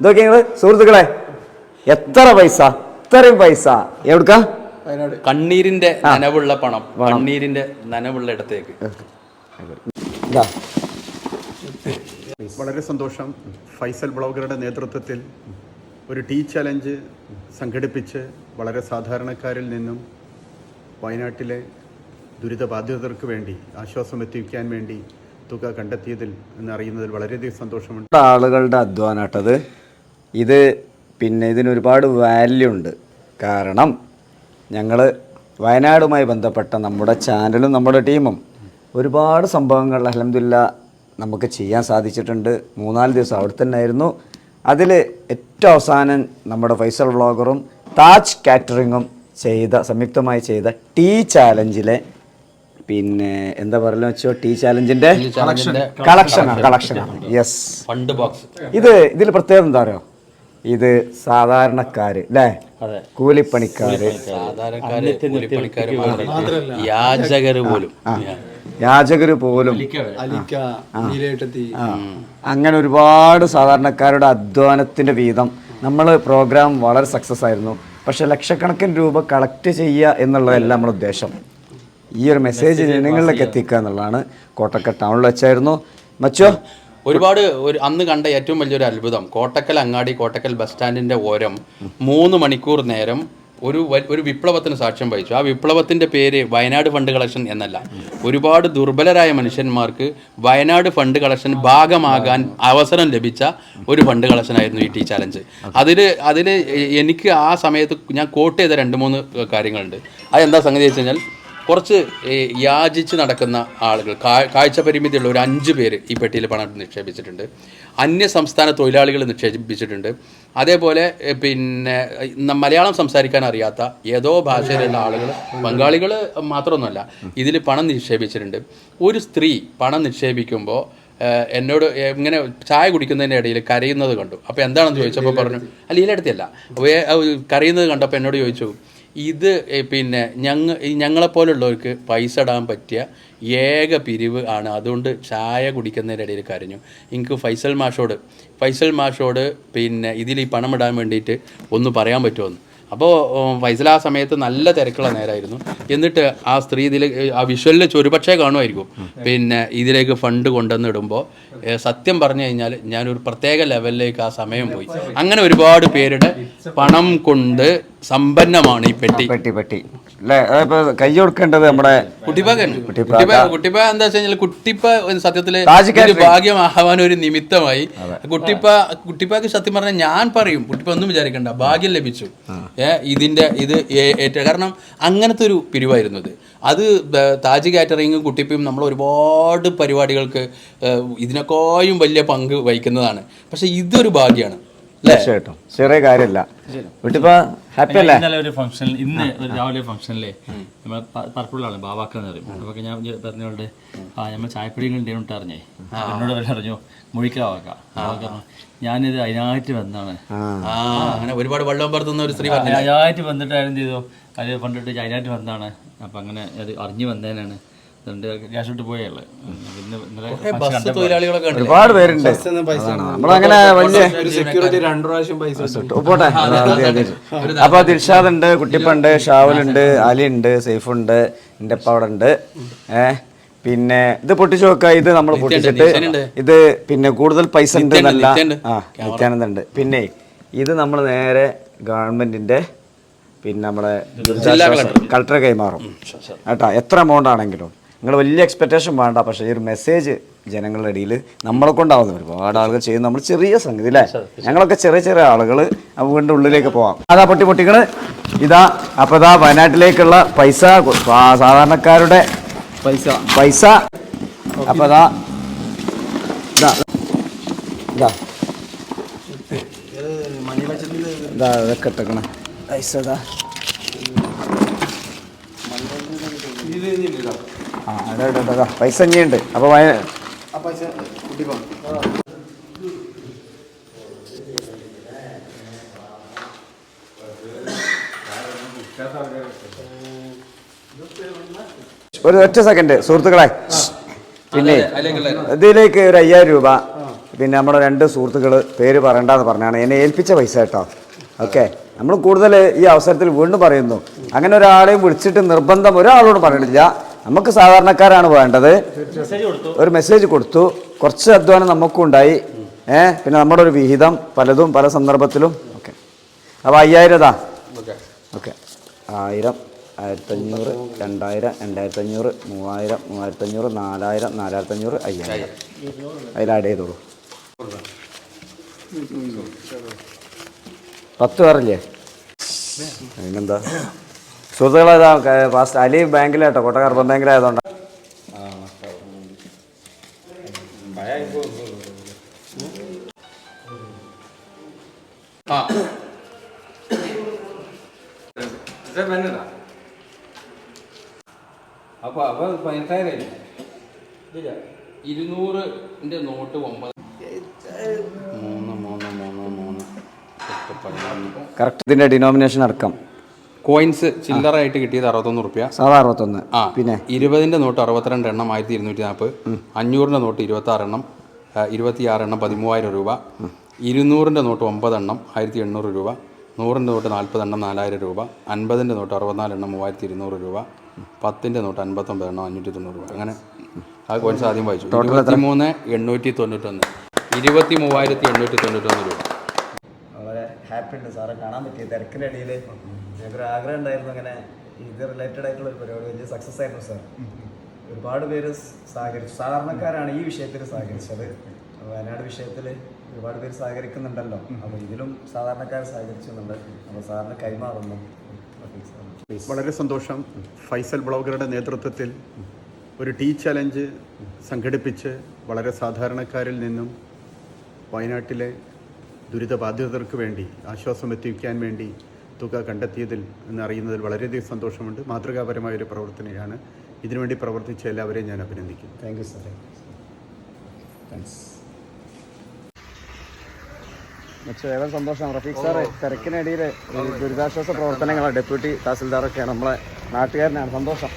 ഇതൊക്കെ സുഹൃത്തുക്കളെ എത്ര പൈസ? ഇത്രയും പൈസ. എവിടുക്ക? കണ്ണീരിന്റെ നനവുള്ള പണം. കണ്ണീരിന്റെ നനവുള്ള ഇടത്തേക്ക്. വളരെ സന്തോഷം ഫൈസൽ ബ്ലോഗറുടെ നേതൃത്വത്തിൽ ഒരു ടീ ചലഞ്ച് സംഘടിപ്പിച്ച് വളരെ സാധാരണക്കാരിൽ നിന്നും വയനാട്ടിലെ ദുരിതബാധിതർക്ക് വേണ്ടി ആശ്വാസം എത്തിക്കാൻ വേണ്ടി തുക കണ്ടെത്തിയതിൽ എന്നറിയുന്നതിൽ വളരെയധികം സന്തോഷമുണ്ട്. ആളുകളുടെ അധ്വാനാട്ടത്. ഇത് പിന്നെ ഇതിനൊരുപാട് വാല്യൂ ഉണ്ട്. കാരണം ഞങ്ങൾ വയനാടുമായി ബന്ധപ്പെട്ട നമ്മുടെ ചാനലും നമ്മുടെ ടീമും ഒരുപാട് സംഭവങ്ങൾ അലഹമില്ല നമുക്ക് ചെയ്യാൻ സാധിച്ചിട്ടുണ്ട്. മൂന്നാൽ ദിവസം അവിടെ തന്നെ ആയിരുന്നു അതിൽ ഏറ്റവും അവസാനം നമ്മുടെ ഫൈസൽ വ്ളോഗറും താജ് കാറ്ററിങ്ങും ചെയ്ത സംയുക്തമായി ചെയ്ത ടീ ചാലഞ്ചിലെ പിന്നെ എന്താ പറയുക വെച്ചോ? ടീ ചാലഞ്ചിന്റെ കളക്ഷനാണ് കളക്ഷനാണ് യെസ് ഇത് ഇതിൽ പ്രത്യേകത എന്താ പറയുക ഇത് സാധാരണക്കാര് അല്ലേ കൂലിപ്പണിക്കാര്. സാധാരണക്കാര് കൂലിപ്പണിക്കാര് മാത്രമല്ല. യാചകര് പോലും. യാചകര് പോലും. അങ്ങനെ ഒരുപാട് സാധാരണക്കാരുടെ അധ്വാനത്തിന്റെ വീതം നമ്മൾ പ്രോഗ്രാം വളരെ സക്സസ് ആയിരുന്നു. പക്ഷെ ലക്ഷക്കണക്കിന് രൂപ കളക്ട് ചെയ്യുക എന്നുള്ളതല്ല നമ്മുടെ ഉദ്ദേശം. ഈ ഒരു മെസ്സേജ് ജനങ്ങളിലേക്ക് എത്തിക്കുക എന്നുള്ളതാണ് കോട്ടക്കൽ ടൗണിൽ വെച്ചായിരുന്നു. മച്ചോ ഒരുപാട് ഒരു അന്ന് കണ്ട ഏറ്റവും വലിയൊരു അത്ഭുതം. കോട്ടക്കൽ അങ്ങാടി കോട്ടക്കൽ ബസ് സ്റ്റാൻഡിന്റെ ഓരം മൂന്ന് മണിക്കൂർ നേരം ഒരു ഒരു വിപ്ലവത്തിന് സാക്ഷ്യം വഹിച്ചു. ആ വിപ്ലവത്തിന്റെ പേര് വയനാട് ഫണ്ട് കളക്ഷൻ എന്നല്ല. ഒരുപാട് ദുർബലരായ മനുഷ്യന്മാർക്ക് വയനാട് ഫണ്ട് കളക്ഷൻ ഭാഗമാകാൻ അവസരം ലഭിച്ച ഒരു ഫണ്ട് കളക്ഷൻ ആയിരുന്നു ഈ ടി ചാലഞ്ച്. അതിൽ അതിൽ എനിക്ക് ആ സമയത്ത് ഞാൻ കോട്ട് ചെയ്ത രണ്ട് മൂന്ന് കാര്യങ്ങളുണ്ട്. അതെന്താ സംഗതി വെച്ച് കഴിഞ്ഞാൽ കുറച്ച് യാചിച്ച് നടക്കുന്ന ആളുകൾ കാഴ്ച പരിമിതിയുള്ള ഒരു അഞ്ച് പേര് ഈ പെട്ടിയിൽ പണം നിക്ഷേപിച്ചിട്ടുണ്ട്. അന്യ സംസ്ഥാന തൊഴിലാളികൾ നിക്ഷേപിച്ചിട്ടുണ്ട്. അതേപോലെ പിന്നെ മലയാളം സംസാരിക്കാൻ അറിയാത്ത ഏതോ ഭാഷയിലുള്ള ആളുകൾ ബംഗാളികൾ മാത്രമൊന്നുമല്ല ഇതിൽ പണം നിക്ഷേപിച്ചിട്ടുണ്ട്. ഒരു സ്ത്രീ പണം നിക്ഷേപിക്കുമ്പോൾ എന്നോട് ഇങ്ങനെ ചായ കുടിക്കുന്നതിന്റെ ഇടയിൽ കരയുന്നത് കണ്ടു. അപ്പോൾ എന്താണെന്ന് ചോദിച്ചപ്പോൾ പറഞ്ഞു അല്ല ഈ അടുത്തല്ല കരയുന്നത് കണ്ടപ്പോൾ എന്നോട് ചോദിച്ചു ഇത് പിന്നെ ഞങ്ങ ഞങ്ങളെപ്പോലുള്ളവർക്ക് പൈസ ഇടാൻ പറ്റിയ ഏക പിരിവ് ആണ്. അതുകൊണ്ട് ചായ കുടിക്കുന്നതിന്റെ ഇടയിൽ കരഞ്ഞു. എനിക്ക് ഫൈസൽ മാഷോട് ഫൈസൽ മാഷോട് പിന്നെ ഇതിൽ ഈ പണം ഇടാൻ വേണ്ടിയിട്ട് ഒന്ന് പറയാൻ പറ്റുമെന്ന്. അപ്പോൾ ഫൈസൽ ആ സമയത്ത് നല്ല തിരക്കുള്ള നേരമായിരുന്നു എന്നിട്ട് ആ സ്ത്രീ ഇതിൽ ആ വിഷ്വലിൽ ഒരുപക്ഷേ കാണുമായിരിക്കും. പിന്നെ ഇതിലേക്ക് ഫണ്ട് കൊണ്ടുവന്ന് ഇടുമ്പോൾ സത്യം പറഞ്ഞു കഴിഞ്ഞാൽ ഞാനൊരു പ്രത്യേക ലെവലിലേക്ക് ആ സമയം പോയി. അങ്ങനെ ഒരുപാട് പേരുടെ പണം കൊണ്ട് സമ്പന്നമാണ് ഈ പെട്ടി. പെട്ടി പെട്ടി. അല്ലേ? അതിപ്പോ കൈ കൊടുക്കേണ്ടത് നമ്മുടെ കുട്ടിപ്പാക്ക. കുട്ടിപ്പ. കുട്ടിപ്പ എന്താ വെച്ച് കഴിഞ്ഞാൽ കുട്ടിപ്പ സത്യത്തിൽ താജ് ഒരു ഭാഗ്യമാവാൻ ഒരു നിമിത്തമായി. കുട്ടിപ്പ കുട്ടിപ്പാക്ക് സത്യം പറഞ്ഞാൽ ഞാൻ പറയും കുട്ടിപ്പ ഒന്നും വിചാരിക്കണ്ട ഭാഗ്യം ലഭിച്ചു. ഏ ഇതിന്റെ ഇത് ഏ- ഏറ്റ കാരണം അങ്ങനത്തെ ഒരു പിരിവായിരുന്നു ഇത്. അത് ബ- താജ് കാറ്ററിങ്ങും കുട്ടിപ്പയും നമ്മൾ ഒരുപാട് പരിപാടികൾക്ക് ഏ, ഇതിനേക്കാളും വലിയ പങ്ക് വഹിക്കുന്നതാണ്. പക്ഷെ ഇതൊരു ഭാഗ്യമാണ് അല്ലേ? തീർച്ചയായിട്ടും. ചെറിയ കാര്യമല്ല. വീട്ടിപ്പോ ഹാപ്പി അല്ലേ? ഇന്നലെ ഒരു ഫംഗ്ഷൻ ഇന്ന് ഒരു രാവിലെ ഫംഗ്ഷനിലെ നമ്മൾ പറപ്പുള്ളാണ് ബാവാക്ക എന്ന് പറയും. അപ്പൊ ഞാൻ പറഞ്ഞോണ്ട് ആ നമ്മൾ ചായപ്പൊടി ഉണ്ടേന്നിട്ട് അറിഞ്ഞേ എന്നോട് അവർ അറിഞ്ഞു പറഞ്ഞു, ഞാനിത് അതിനായിട്ട് വന്നാണ് ആ. അങ്ങനെ ഒരുപാട് വെള്ളം പറത്തുന്ന ഒരു സ്ത്രീ പറഞ്ഞു അതിനായിട്ട് വന്നിട്ട് എന്ത് ചെയ്തു? അത് ഫണ്ടിട്ട് അതിനായിട്ട് വന്നാണ് അപ്പൊ അങ്ങനെ അത് അറിഞ്ഞു വന്നതിനാണ് ഉണ്ട് ഒരുപാട് പേരുണ്ട്. നമ്മളങ്ങനെ വലിയ പോട്ടെ. അപ്പൊ ദിൽഷാദ് ഉണ്ട് കുട്ടിപ്പുണ്ട് ഷാവലുണ്ട് അലി ഉണ്ട് സൈഫുണ്ട് എന്റെ അപ്പ അവിടെ ഉണ്ട്. ഏഹ് പിന്നെ ഇത് പൊട്ടിച്ചു നോക്ക ഇത് നമ്മൾ പൊട്ടിച്ചിട്ട് ഇത് പിന്നെ കൂടുതൽ പൈസ ഉണ്ട് എന്നല്ല. ആ നിത്യാനന്ദ ഉണ്ട് പിന്നെ ഇത് നമ്മൾ നേരെ ഗവൺമെന്റിന്റെ പിന്നെ നമ്മുടെ കളക്ടറെ കൈമാറും. കേട്ടോ? എത്ര എമൗണ്ട് ആണെങ്കിലും. നിങ്ങൾ വലിയ എക്സ്പെക്റ്റേഷൻ വേണ്ട. പക്ഷേ ഈ ഒരു മെസ്സേജ് ജനങ്ങളുടെ ഇടയിൽ നമ്മളെ കൊണ്ടാവുന്ന ഒരുപാട് ആളുകൾ ചെയ്യുന്ന നമ്മൾ ചെറിയ സംഗതി അല്ലേ? ഞങ്ങളൊക്കെ ചെറിയ ചെറിയ ആളുകൾ വീണ്ടും ഉള്ളിലേക്ക് പോവാം. അതാ പൊട്ടി പൊട്ടികൾ ഇതാ അപ്പൊ ഇതാ വയനാട്ടിലേക്കുള്ള പൈസ. സാധാരണക്കാരുടെ പൈസ. പൈസ. അപ്പൊ അതാ ഇതാ ഇതാ. ഇതാ ഇതൊക്കെ ഇട്ടേക്കണ. പൈസ ഇതാ. ആ അതെ പൈസ ഇനിയുണ്ട്. അപ്പൊ വയ ഒരു ഒറ്റ സെക്കൻഡ് സുഹൃത്തുക്കളെ. പിന്നെ ഇതിലേക്ക് ഒരു അയ്യായിരം രൂപ. പിന്നെ നമ്മുടെ രണ്ട് സുഹൃത്തുക്കൾ പേര് പറയണ്ടെന്ന് പറഞ്ഞാണ് എന്നെ ഏൽപ്പിച്ച പൈസ കേട്ടോ. ഓക്കെ. നമ്മൾ കൂടുതൽ ഈ അവസരത്തിൽ വീണ്ടും പറയുന്നു. അങ്ങനെ ഒരാളെയും വിളിച്ചിട്ട് നിർബന്ധം ഒരാളോട് പറയണില്ല. നമുക്ക് സാധാരണക്കാരാണ് വേണ്ടത്. ഒരു മെസ്സേജ് കൊടുത്തു. കുറച്ച് അധ്വാനം നമുക്കും ഉണ്ടായി. ഏഹ് പിന്നെ നമ്മുടെ ഒരു വിഹിതം പലതും പല സന്ദർഭത്തിലും. ഓക്കെ. അപ്പോൾ അയ്യായിരം ഇതാ. ഓക്കെ. ഓക്കെ. ആയിരം ആയിരത്തഞ്ഞൂറ് രണ്ടായിരം രണ്ടായിരത്തഞ്ഞൂറ് മൂവായിരം മൂവായിരത്തഞ്ഞൂറ് നാലായിരം നാലായിരത്തഞ്ഞൂറ് അയ്യായിരം. അതിൽ ആഡ് ചെയ്തോളൂ. പത്ത് പേരല്ലേ അതിനെന്താ സുഹൃത്തുക്കളേതാ ഫാസ്റ്റ് അലി ബാങ്കിലാട്ടോ കോട്ടക്കാർ ബാങ്കിലായതുകൊണ്ട് അപ്പൊ അപ്പൊ പതിനെട്ടായിരം ഇരുന്നൂറിന്റെ നോട്ട് ഒമ്പത്. മൂന്ന് മൂന്ന് മൂന്ന് മൂന്ന്. കറക്റ്റ് ഇതിന്റെ ഡിനോമിനേഷൻ അടക്കം. കോയിൻസ് ചില്ലറായിട്ട് കിട്ടിയത് അറുപത്തൊന്ന് റുപ്യ സാധാ അറുപത്തൊന്ന്. ആ പിന്നെ? ഇരുപതിന്റെ നോട്ട് അറുപത്തിരണ്ട് എണ്ണം ആയിരത്തി ഇരുന്നൂറ്റി നാൽപ്പത് അഞ്ഞൂറിന്റെ നോട്ട് ഇരുപത്തി ആറ് എണ്ണം ഇരുപത്തി ഇരുപത്തിയാറ് എണ്ണം പതിമൂവായിരം രൂപ. ഇരുന്നൂറിന്റെ നോട്ട് ഒമ്പത് എണ്ണം ആയിരത്തി എണ്ണൂറ് രൂപ. നൂറിന്റെ നോട്ട് നാൽപ്പത് എണ്ണം നാലായിരം രൂപ. അൻപതിന്റെ നോട്ട് അറുപത്തിനാല് എണ്ണം മൂവായിരത്തി ഇരുന്നൂറ് രൂപ. പത്തിന്റെ നോട്ട് അൻപത്തൊമ്പത് എണ്ണം അഞ്ഞൂറ്റി തൊണ്ണൂറ് രൂപ. അങ്ങനെ ആ കോയിൻസ് ആദ്യം വായിച്ചു. ഇരുപത്തി മൂന്ന് എണ്ണൂറ്റി തൊണ്ണൂറ്റൊന്ന് ഇരുപത്തി മൂവായിരത്തി എണ്ണൂറ്റി തൊണ്ണൂറ്റൊന്ന് രൂപ. ഹാപ്പി ഉണ്ട് സാറെ കാണാൻ പറ്റിയ തിരക്കിന്റെ ഇടയിൽ ഞങ്ങൾക്കൊരു ആഗ്രഹം ഉണ്ടായിരുന്നു അങ്ങനെ ഇത് റിലേറ്റഡ് ആയിട്ടുള്ള ഒരു പരിപാടി വലിയ സക്സസ് ആയിരുന്നു സാർ. ഒരുപാട് പേര് സഹകരിച്ചു. സാധാരണക്കാരാണ് ഈ വിഷയത്തിൽ സഹകരിച്ചത്. വയനാട് വിഷയത്തിൽ ഒരുപാട് പേര് സഹകരിക്കുന്നുണ്ടല്ലോ. അപ്പോൾ ഇതിലും സാധാരണക്കാർ സഹകരിച്ചുന്നുണ്ട് അപ്പോൾ സാറിന് കൈമാറുന്നു. വളരെ സന്തോഷം. ഫൈസൽ ബ്ലോഗറുടെ നേതൃത്വത്തിൽ ഒരു ടീ ചലഞ്ച് സംഘടിപ്പിച്ച് വളരെ സാധാരണക്കാരിൽ നിന്നും വയനാട്ടിലെ ദുരിതബാധിതർക്ക് വേണ്ടി ആശ്വാസം എത്തിക്കാൻ വേണ്ടി തുക കണ്ടെത്തിയതിൽ എന്നറിയുന്നതിൽ വളരെയധികം സന്തോഷമുണ്ട്. മാതൃകാപരമായ ഒരു പ്രവർത്തനയാണ് ഇതിനുവേണ്ടി പ്രവർത്തിച്ച എല്ലാവരെയും ഞാൻ അഭിനന്ദിക്കും താങ്ക് യു സാർ താങ്ക്സ് ഏറെ സന്തോഷം? റഫീഖ് സാറ് തിരക്കിനിടയിൽ ദുരിതാശ്വാസ പ്രവർത്തനങ്ങളാണ് ഡെപ്യൂട്ടി തഹസിൽദാറൊക്കെയാണ് നമ്മളെ നാട്ടുകാരനാണ്. സന്തോഷം.